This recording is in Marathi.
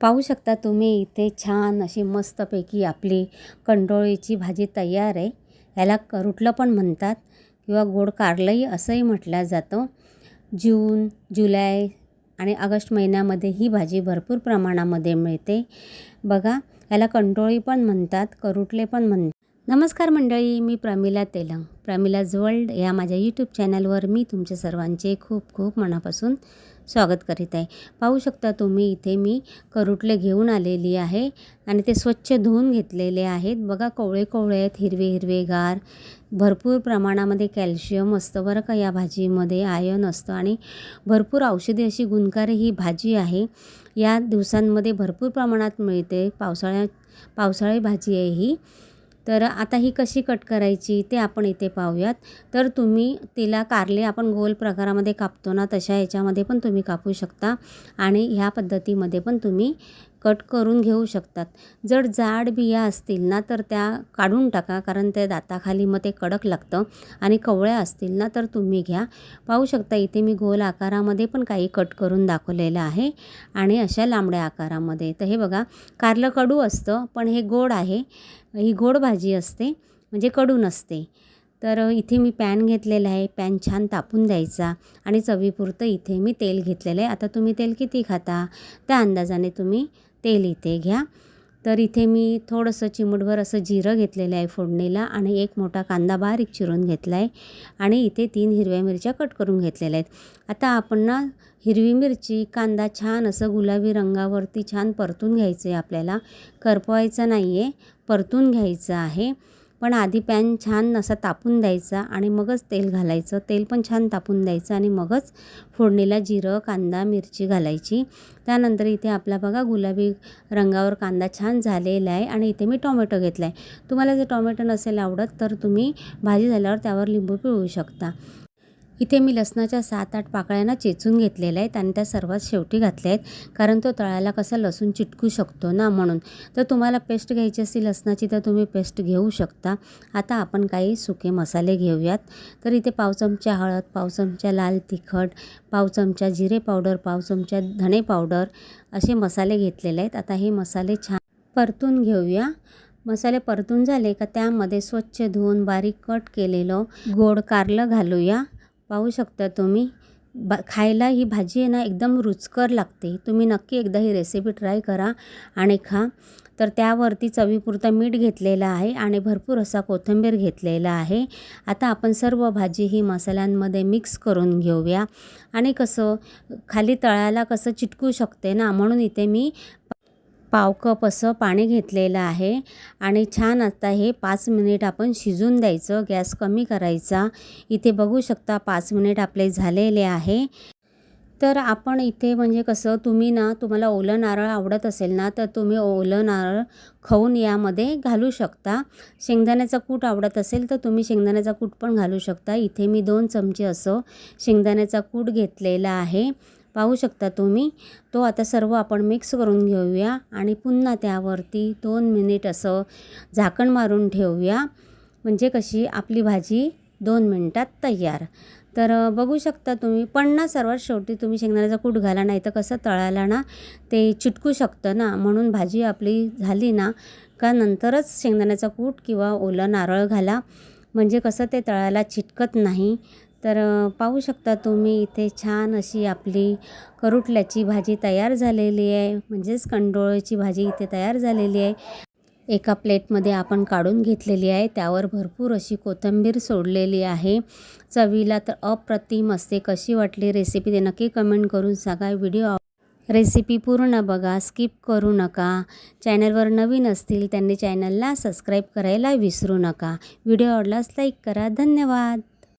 पाहू शकता तुम्ही इथे छान अशी मस्तपैकी आपली कंडोळीची भाजी तयार आहे. याला करुटलं पण म्हणतात किंवा गोड कारलंही असंही म्हटलं जातं. जून जुलै आणि ऑगस्ट महिन्यामध्ये ही भाजी भरपूर प्रमाणामध्ये मिळते. बघा याला कंडोळी पण म्हणतात करुटले पण म्हणतात. नमस्कार मंडळी मी प्रमिला तेलंग. प्रमिलाज वर्ल्ड या माझ्या यूट्यूब चॅनलवर मी तुमच्या सर्वांचे खूप खूप मनापासून स्वागत करीत आहे. पाहू शकता तुम्ही इथे मी करुटले घेऊन आलेली आहे आणि ते स्वच्छ धुवून घेतलेले आहेत. बघा कोवळे कोवळे आहेत हिरवे हिरवे गार. भरपूर प्रमाणामध्ये कॅल्शियम असतं बरं का या भाजीमध्ये आयन असतं आणि भरपूर औषधी अशी गुणकारी ही भाजी आहे. या दिवसांमध्ये भरपूर प्रमाणात मिळते. पावसाळ्यात पावसाळी भाजी आहे ही. तर आता ही कशी कट करायची ते आपण इथे पाहूयात. तर तुम्ही तिला कारले आपण गोल प्रकारामध्ये कापतो ना तशा याच्यामध्ये पण तुम्ही कापू शकता. आणि ह्या पद्धतीमध्ये पण तुम्ही कट करून घेऊ शकतात. जर जाड बिया असतील ना तर त्या काढून टाका कारण त्या दाताखाली मग ते कडक लागतं आणि कवळ्या असतील ना तर तुम्ही घ्या. पाहू शकता इथे मी गोल आकारामध्ये पण काही कट करून दाखवलेलं आहे आणि अशा लांबड्या आकारामध्ये. तर हे बघा कारलं कडू असतं पण हे गोड आहे. ही गोड भाजी असते म्हणजे कडू नसते. तर इथे मी पॅन घेतलेला आहे. पॅन छान तापून द्यायचा आणि चवीपुरतं इथे मी तेल घेतलेलं आहे. आता तुम्ही तेल किती खाता? त्या अंदाजाने तुम्ही तेल इथे घ्या. तर इथे मी थोडंसं चिमूटभर असं जिरं घेतलेलं आहे फोडणीला आणि एक मोठा कांदा बारीक चिरून घेतला आहे आणि इथे तीन हिरव्या मिरच्या कट करून घेतलेल्या आहेत. आता आपण ना हिरवी मिरची कांदा छान असं गुलाबी रंगावरती छान परतून घ्यायचं आहे आपल्याला. करपवायचं नाही आहे परतून घ्यायचं आहे. पण आधी पॅन छान असा तापून द्यायचा आणि मगच तेल घालायचं. तेल पण छान तापून द्यायचं आणि मगच फोडणीला जिरं कांदा मिरची घालायची. त्यानंतर इथे आपला बघा गुलाबी रंगावर कांदा छान झालेला आहे आणि इथे मी टोमॅटो घेतला आहे तुम्हाला जर टोमॅटो नसेल आवडत तर तुम्ही भाजी झाल्यावर त्यावर लिंबू पिळू शकता. इथे मी लसणाच्या सात आठ पाकळ्यांना चेचून घेतलेल्या आहेत आणि त्या सर्वात शेवटी घातल्या आहेत कारण तो तळायला कसा लसूण चिटकू शकतो ना म्हणून. तर तुम्हाला पेस्ट घ्यायची असेल लसणाची तर तुम्ही पेस्ट घेऊ शकता. आता आपण काही सुके मसाले घेऊयात. तर इथे पाव चमचा हळद पाव चमचा लाल तिखट पाव चमचा जिरे पावडर पाव चमचा धणे पावडर असे मसाले घेतलेले आहेत. आता हे मसाले छान परतून घेऊया. मसाले परतून झाले का त्यामध्ये स्वच्छ धुवून बारीक कट केलेलं गोड कारलं घालूया. पाहू शकता तुम्ही. बा खायला ही भाजी आहे ना एकदम रुचकर लागते. तुम्ही नक्की एकदा ही रेसिपी ट्राय करा आणि खा. तर त्यावरती चवीपुरता मीठ घेतलेलं आहे आणि भरपूर असा कोथिंबीर घेतलेला आहे. आता आपण सर्व भाजी ही मसाल्यांमध्ये मिक्स करून घेऊया. आणि कसं खाली तळ्याला कसं चिटकू शकते ना म्हणून इथे मी पाव कप असं पाणी घेतलेलं आहे आणि छान आता हे पाच मिनिट आपण शिजून द्यायचं गॅस कमी करायचा. इथे बघू शकता पाच मिनिट आपले झालेले आहे. तर आपण इथे म्हणजे कसं तुम्ही ना तुम्हाला ओलं नारळ आवडत असेल ना तर तुम्ही ओलं नारळ खाऊन यामध्ये घालू शकता. शेंगदाण्याचा कूट आवडत असेल तर तुम्ही शेंगदाण्याचा कूट पण घालू शकता. इथे मी दोन चमचे असं शेंगदाण्याचा कूट घेतलेला आहे. पाहू शकता तुम्ही. तो आता सर्व आपण मिक्स करून घेऊया आणि पुन्हा त्यावरती दोन मिनिट असं झाकण मारून ठेवूया. म्हणजे कशी? आपली भाजी दोन मिनटात तयार. तर बघू शकता तुम्ही पण ना सर्वात शेवटी तुम्ही शेंगदाण्याचा कूट घाला नाही तर कसं तळायला ना ते चिटकू शकतं ना. म्हणून भाजी आपली झाली ना का नंतरच शेंगदाण्याचा कूट किंवा ओलं नारळ घाला. म्हणजे कसं ते तळायला चिटकत नाही. तर पाहू शकता तुम्ही इथे छान अशी आपली करुटल्याची भाजी तयार झालेली आहे. म्हणजेच कंडोळ्याची भाजी इथे तयार झालेली आहे. एका प्लेटमध्ये आपण काढून घेतलेली आहे. त्यावर भरपूर अशी कोथिंबीर सोडलेली आहे. चवीला तर अप्रतिम असते. कशी वाटली रेसिपी ते नक्की कमेंट करून सांगा. व्हिडिओ रेसिपी पूर्ण बघा. स्किप करू नका. चॅनलवर नवीन असतील त्यांनी चॅनलला सबस्क्राईब करायला विसरू नका. व्हिडिओ आवडलाच लाईक करा. धन्यवाद.